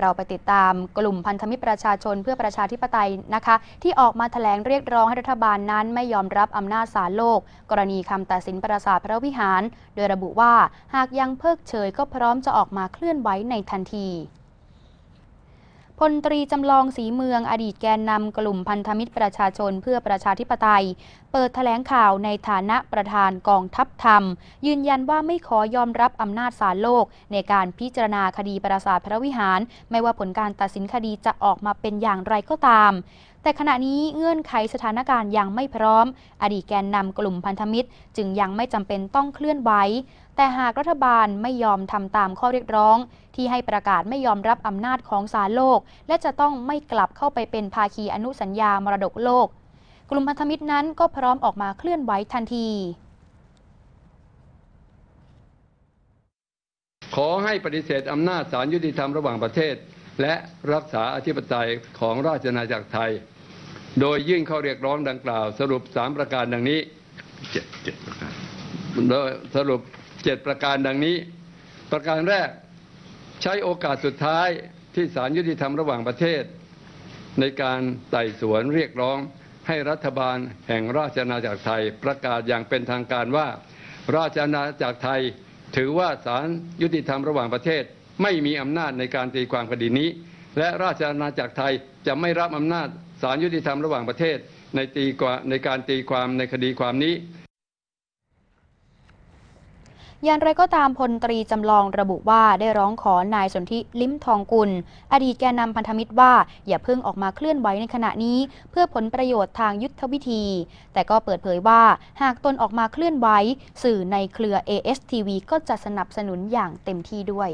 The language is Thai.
เราไปติดตามกลุ่มพันธมิตรประชาชนเพื่อประชาธิปไตยนะคะ ที่ออกมาแถลงเรียกร้องให้รัฐบาลนั้นไม่ยอมรับอำนาจศาลโลก กรณีคำตัดสินปราสาทพระวิหาร โดยระบุว่าหากยังเพิกเฉยก็พร้อมจะออกมาเคลื่อนไหวในทันที พลตรีจำลองสีเมืองอดีตแกนนำกลุ่มพันธมิตรประชาชนเพื่อประชาธิปไตย เปิดแถลงข่าวในฐานะประธานกองทัพธรรม ยืนยันว่าไม่ขอยอมรับอำนาจศาลโลก ในการพิจารณาคดีปราสาทพระวิหาร ไม่ว่าผลการตัดสินคดีจะออกมาเป็นอย่างไรก็ตาม แต่ขณะนี้เงื่อนไขสถานการณ์ยังไม่พร้อม อดีตแกนนำกลุ่มพันธมิตร จึงยังไม่จำเป็นต้องเคลื่อนไหวแต่หากรัฐบาลไม่ยอมทำตามข้อเรียกร้อง ที่ให้ประกาศไม่ยอมรับอำนาจของศาลโลก และจะต้องไม่กลับเข้าไปเป็นภาคีอนุสัญญามรดกโลก กลุ่มพันธมิตรนั้นก็พร้อมออกมาเคลื่อนไหวทันทีขอให้ปฏิเสธอำนาจศาลยุติธรรมระหว่างประเทศ และรักษาอธิปไตยของราชอาณาจักรไทย โดยยื่นข้อเรียกร้องดังกล่าว สรุป 3 ประการดังนี้เจ็ดเจ็ดประการโดยสรุป 7 ประการดังนี้ ประการแรกใช้โอกาสสุดท้ายที่ศาลยุติธรรมระหว่างประเทศ ในการไต่สวนเรียกร้องให้รัฐบาลแห่งราชอาณาจักรไทยประกาศอย่างเป็นทางการว่า ราชอาณาจักรไทยถือว่าศาลยุติธรรมระหว่างประเทศ ไม่มีอำนาจในการตีความคดีนี้ และราชอาณาจักรไทยจะไม่รับอำนาจศาลยุติธรรมระหว่างประเทศในตีควาในการตีความในคดีความนี้อย่างไรก็ตามพลตรีจำลองระบุว่าได้ร้องขอนายสนธิลิ้มทองกุล อดีตแกนนำพันธมิตรว่า อย่าเพิ่งออกมาเคลื่อนไหวในขณะนี้ เพื่อผลประโยชน์ทางยุทธวิธี แต่ก็เปิดเผยว่าหากตนออกมาเคลื่อนไหวสื่อในเครือ ASTV ก็จะสนับสนุนอย่างเต็มที่ด้วย